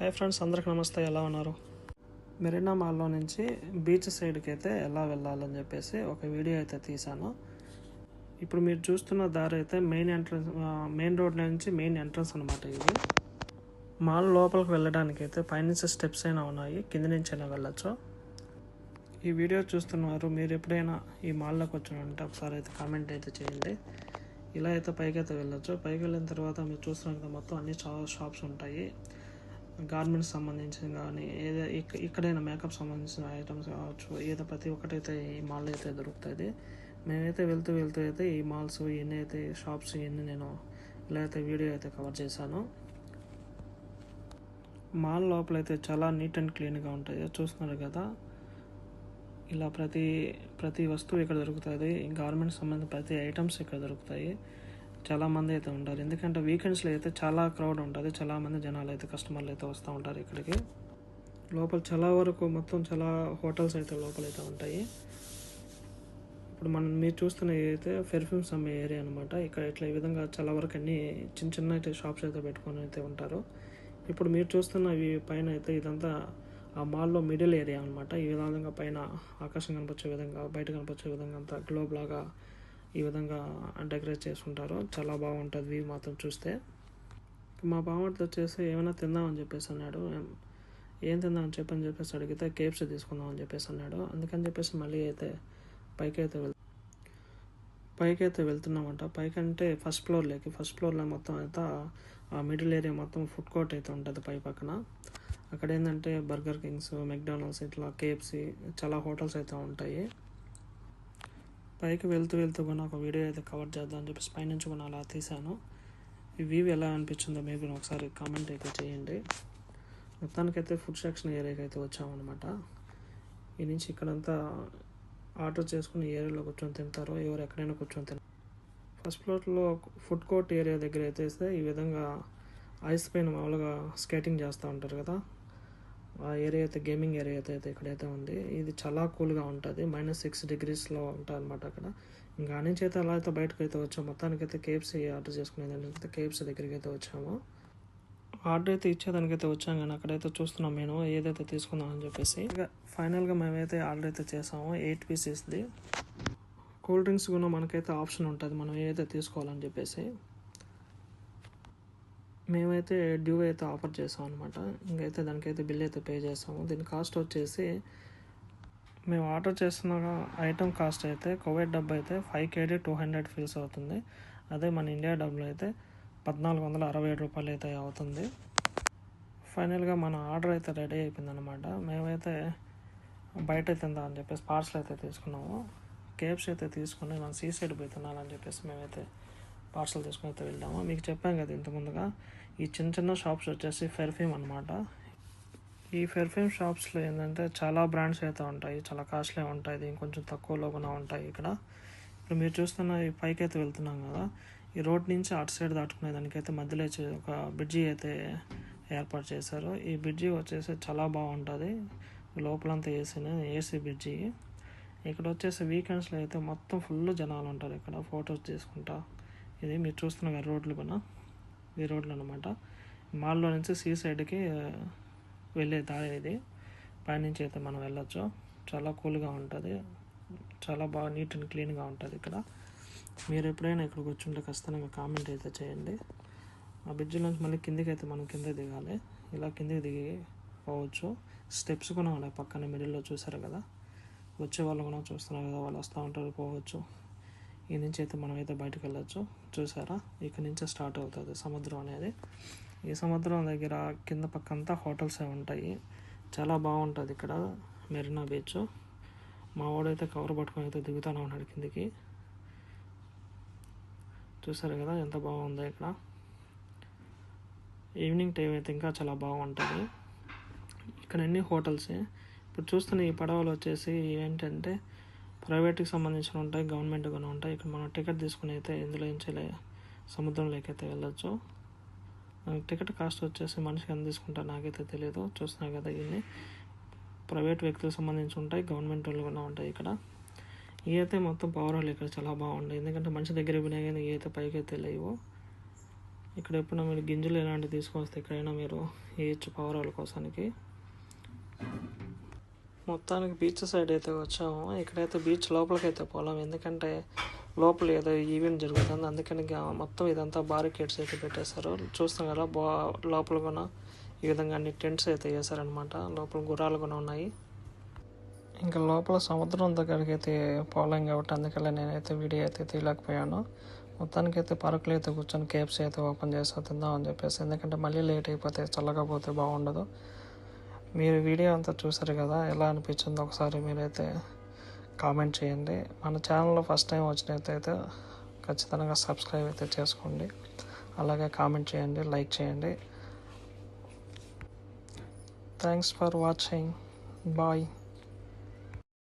Hi friends అందరికి నమస్తే. ఎలా ఉన్నారు? మెరీనా మాల్లో నుంచి బీచ్ సైడ్కి అయితే ఎలా వెళ్ళాలని చెప్పేసి ఒక వీడియో అయితే తీశాను. ఇప్పుడు మీరు చూస్తున్న దారి అయితే మెయిన్ ఎంట్రన్స్ మెయిన్ రోడ్ నుంచి మెయిన్ ఎంట్రన్స్ అనమాట ఇది. మాల్ లోపలికి వెళ్ళడానికి అయితే పైనుంచి స్టెప్స్ అయినా ఉన్నాయి. కింద నుంచి అయినా వెళ్ళొచ్చు. ఈ వీడియో చూస్తున్నారు మీరు ఎప్పుడైనా ఈ మాల్లోకి ఉంటే ఒకసారి అయితే కామెంట్ అయితే చేయండి. ఇలా అయితే పైకి అయితే వెళ్ళచ్చు. పైకి వెళ్ళిన తర్వాత మీరు చూస్తున్నారు మొత్తం అన్ని చాలా షాప్స్ ఉంటాయి. గార్మెంట్స్ సంబంధించిన కానీ ఏదో ఇక్కడైనా మేకప్ సంబంధించిన ఐటమ్స్ కావచ్చు ఏదో ప్రతి ఒక్కటైతే ఈ మాల్ అయితే దొరుకుతుంది. మేమైతే వెళ్తూ వెళ్తూ అయితే ఈ మాల్స్ ఇవన్నీ అయితే షాప్స్ ఇవన్నీ నేను ఇలా అయితే వీడియో అయితే కవర్ చేశాను. మాల్ లోపల అయితే చాలా నీట్ అండ్ క్లీన్గా ఉంటుంది చూస్తున్నారు కదా? ఇలా ప్రతి ప్రతి వస్తువు ఇక్కడ దొరుకుతుంది. గార్మెంట్స్ సంబంధించిన ప్రతి ఐటమ్స్ ఇక్కడ దొరుకుతాయి. చాలా మంది అయితే ఉంటారు. ఎందుకంటే వీకెండ్స్లో అయితే చాలా క్రౌడ్ ఉంటుంది. చాలామంది జనాలు అయితే కస్టమర్లు అయితే వస్తూ ఉంటారు ఇక్కడికి. లోపల చాలా వరకు మొత్తం చాలా హోటల్స్ అయితే లోపల అయితే ఉంటాయి. ఇప్పుడు మనం మీరు చూస్తున్న అయితే పెర్ఫ్యూమ్స్ అమ్మే ఏరియా అనమాట ఇక్కడ ఇట్లా ఈ విధంగా చాలా వరకు అన్ని చిన్న చిన్న అయితే షాప్స్ అయితే పెట్టుకొని అయితే ఉంటారు. ఇప్పుడు మీరు చూస్తున్న ఈ పైన అయితే ఇదంతా ఆ మాల్లో మిడిల్ ఏరియా అనమాట ఈ విధంగా పైన ఆకాశం కనిపించే విధంగా బయట కనిపించే విధంగా అంతా గ్లోబ్ లాగా ఈ విధంగా డెకరేట్ చేసుకుంటారు చాలా బాగుంటుంది వ్యూ మాత్రం చూస్తే. మా బావతో వచ్చేసి ఏమైనా తిందామని చెప్పేసి అన్నాడు. ఏం- ఏం తిందామని చెప్పని చెప్పేసి అడిగితే కేప్స్ తీసుకుందాం అని చెప్పేసి అన్నాడు. అందుకని చెప్పేసి మళ్ళీ అయితే పైకి అయితే వెళ్ పైకి అయితే వెళ్తున్నామంట పైకి అంటే ఫస్ట్ ఫ్లోర్లోకి ఫస్ట్ ఫ్లోర్లో మొత్తం అయితే ఆ మిడిల్ ఏరియా మొత్తం ఫుడ్ కోర్ట్ అయితే ఉంటుంది పై పక్కన. అక్కడ ఏంటంటే బర్గర్ కింగ్స్ మెక్డానల్డ్స్ ఇట్లా కేఎఫ్సి చాలా హోటల్స్ అయితే ఉంటాయి. పైకి వెళ్తూ వెళ్తూ కూడా ఒక వీడియో అయితే కవర్ చేద్దాం అని చెప్పేసి పైనుంచి కూడా అలా తీశాను. ఈ వ్యూ ఎలా అనిపించిందో మీకు ఒకసారి కామెంట్ అయితే చేయండి. మొత్తానికైతే ఫుడ్ సెక్షన్ ఏరియాకి అయితే వచ్చామన్నమాట. ఈ నుంచి ఇక్కడంతా ఆర్డర్ చేసుకుని ఏరియాలో కూర్చొని తింటారు ఎవరు ఎక్కడైనా కూర్చొని తింటారు ఫస్ట్ ఫ్లోర్లో ఫుడ్ కోర్ట్ ఏరియా దగ్గర అయితే ఈ విధంగా ఐస్ పైన మామూలుగా స్కేటింగ్ చేస్తూ ఉంటారు కదా. ఆ ఏరియా అయితే గేమింగ్ ఏరియా అయితే అయితే ఇక్కడైతే ఉంది. ఇది చాలా కూల్గా ఉంటుంది. మైనస్ సిక్స్ డిగ్రీస్లో ఉంటుంది అనమాట అక్కడ. ఇంకా నుంచి అయితే అలా అయితే బయటకు అయితే వచ్చాము మొత్తానికి అయితే కేఎఫ్సీ ఆర్డర్ చేసుకునేది అయితే కేఎఫ్సీ దగ్గరికి అయితే వచ్చాము ఆర్డర్ అయితే ఇచ్చేదానికైతే వచ్చాం కానీ అక్కడైతే చూస్తున్నాం నేను ఏదైతే తీసుకుందాం అని చెప్పేసి. ఇక ఫైనల్గా మేమైతే ఆర్డర్ అయితే చేసాము. ఎయిట్ పీసెస్ది కూల్ డ్రింక్స్ కూడా మనకైతే ఆప్షన్ ఉంటుంది. మనం ఏదైతే తీసుకోవాలని చెప్పేసి. మేమైతే డ్యూ అయితే ఆఫర్ చేసాం అనమాట ఇంకైతే దానికైతే బిల్ అయితే పే చేసాము దీని కాస్ట్ వచ్చేసి మేము ఆర్డర్ చేస్తున్న ఐటమ్ కాస్ట్ అయితే కోవిడ్ డబ్బు అయితే ఫైవ్ కేడీ టూ హండ్రెడ్ ఫీల్స్ అవుతుంది. అదే మన ఇండియా డబ్బులు అయితే పద్నాలుగు వందల అరవై ఏడు రూపాయలు అయితే అవుతుంది. ఫైనల్గా మన ఆర్డర్ అయితే రెడీ అయిపోయింది అనమాట మేమైతే బయట తిందా అని చెప్పేసి పార్సల్ అయితే తీసుకున్నాము. కేబ్స్ అయితే తీసుకుని మనం సీ సైడ్ పోయి తినాలని చెప్పేసి మేమైతే పార్సల్ తీసుకుని అయితే వెళ్ళాము మీకు చెప్పాం కదా ఇంత ముందుగా ఈ చిన్న చిన్న షాప్స్ వచ్చేసి పెర్ఫ్యూమ్ అనమాట ఈ పెర్ఫ్యూమ్ షాప్స్లో ఏంటంటే చాలా బ్రాండ్స్ అయితే ఉంటాయి. చాలా కాస్ట్లీ ఉంటాయి. ఇది ఇంకొంచెం తక్కువలో కూడా ఉంటాయి ఇక్కడ. ఇప్పుడు మీరు చూస్తున్న ఈ పైకి అయితే వెళ్తున్నాం కదా. ఈ రోడ్ నుంచి అటు సైడ్ దాటుకునే దానికైతే మధ్యలో ఒక బ్రిడ్జి అయితే ఏర్పాటు చేశారు. ఈ బ్రిడ్జి వచ్చేసి చాలా బాగుంటుంది. లోపలంతా ఏసీనే ఏసీ బ్రిడ్జి. ఇక్కడ వచ్చేసి వీకెండ్స్లో అయితే మొత్తం ఫుల్ జనాలు ఉంటారు ఇక్కడ. ఫొటోస్ తీసుకుంటా. ఇది మీరు చూస్తున్న రోడ్లు కూడా. ఈ రోడ్లు అనమాట మాల్లో నుంచి సీ సైడ్కి వెళ్ళే దారి ఇది. పైనుంచి అయితే మనం వెళ్ళొచ్చు. చాలా కూల్గా ఉంటుంది. చాలా బాగా నీట్ అండ్ క్లీన్గా ఉంటుంది ఇక్కడ. మీరు ఎప్పుడైనా ఇక్కడికి వచ్చుంటే ఖచ్చితంగా కామెంట్ అయితే చేయండి. ఆ బ్రిడ్జ్ నుంచి మళ్ళీ కిందికి అయితే మనం కింద దిగాలి. ఇలా కిందికి దిగి పోవచ్చు. స్టెప్స్ కూడా ఉన్నాయి పక్కన మిడిల్లో చూసారు కదా. వచ్చే వాళ్ళు కూడా చూస్తున్నారు కదా వాళ్ళు వస్తూ ఉంటారు పోవచ్చు. ఈ నుంచి అయితే మనం అయితే బయటకు వెళ్ళొచ్చు. చూసారా? ఇక్కడ నుంచే స్టార్ట్ అవుతుంది సముద్రం అనేది. ఈ సముద్రం దగ్గర కింద పక్కంతా హోటల్స్ ఉంటాయి. చాలా బాగుంటుంది ఇక్కడ. మెరీనా బీచ్. మా వాడైతే కవర్ పట్టుకొని అయితే దిగుతానే ఉన్నాడు కిందికి. చూసారు కదా ఎంత బాగుందో ఇక్కడ. ఈవినింగ్ టైం అయితే ఇంకా చాలా బాగుంటుంది. ఇక్కడ అన్ని హోటల్సే ఇప్పుడు చూస్తున్న ఈ పడవలు వచ్చేసి ఏంటంటే ప్రైవేట్కి సంబంధించిన ఉంటాయి గవర్నమెంట్ కూడా ఉంటాయి. ఇక్కడ మనం టికెట్ తీసుకుని అయితే ఇందులో నుంచి సముద్రంలోకి అయితే వెళ్ళొచ్చు. టికెట్ కాస్ట్ వచ్చేసి మనిషికి ఎంత తీసుకుంటారు నాకైతే తెలియదు చూస్తున్నారు కదా ఇన్ని. ప్రైవేట్ వ్యక్తులకు సంబంధించి ఉంటాయి గవర్నమెంట్ వాళ్ళు కూడా ఉంటాయి ఇక్కడ. ఇవి అయితే మొత్తం పవర్ వాళ్ళు ఇక్కడ చాలా బాగుంటాయి ఎందుకంటే మనిషి దగ్గర వినాయి కానీ ఇవి అయితే పైకి అయితే లేవు. ఇక్కడ ఎప్పుడైనా మీరు గింజలు ఇలాంటివి తీసుకొస్తే ఎక్కడైనా మీరు వేయచ్చు పావురాల కోసానికి మొత్తానికి బీచ్ సైడ్ అయితే వచ్చాము. ఇక్కడైతే బీచ్ లోపలికి అయితే పోలాం. ఎందుకంటే లోపల ఏదో ఈవెంట్ జరుగుతుంది. అందుకని మొత్తం ఇదంతా బారికేడ్స్ అయితే పెట్టేశారు. చూస్తాం కదా బా లోపల కూడా ఈ విధంగా అన్ని టెంట్స్ అయితే వేసారనమాట లోపల గుర్రాలు కూడా ఉన్నాయి. ఇంకా లోపల సముద్రం దగ్గరికి అయితే పోలేం కాబట్టి అందుకనే నేనైతే వీడియో అయితే తీయలేకపోయాను. మొత్తానికి అయితే పార్కులో అయితే కూర్చొని కేప్స్ అయితే ఓపెన్ చేసి తిందాం అని చెప్పేసి. ఎందుకంటే మళ్ళీ లేట్ అయిపోతే చల్లగా పోతే బాగుండదు. మీరు వీడియో అంతా చూసారు కదా ఎలా అనిపించిందో ఒకసారి మీరైతే కామెంట్ చేయండి. మన ఛానల్లో ఫస్ట్ టైం వచ్చినట్టయితే ఖచ్చితంగా సబ్స్క్రైబ్ అయితే చేసుకోండి. అలాగే కామెంట్ చేయండి లైక్ చేయండి. Thanks for watching bye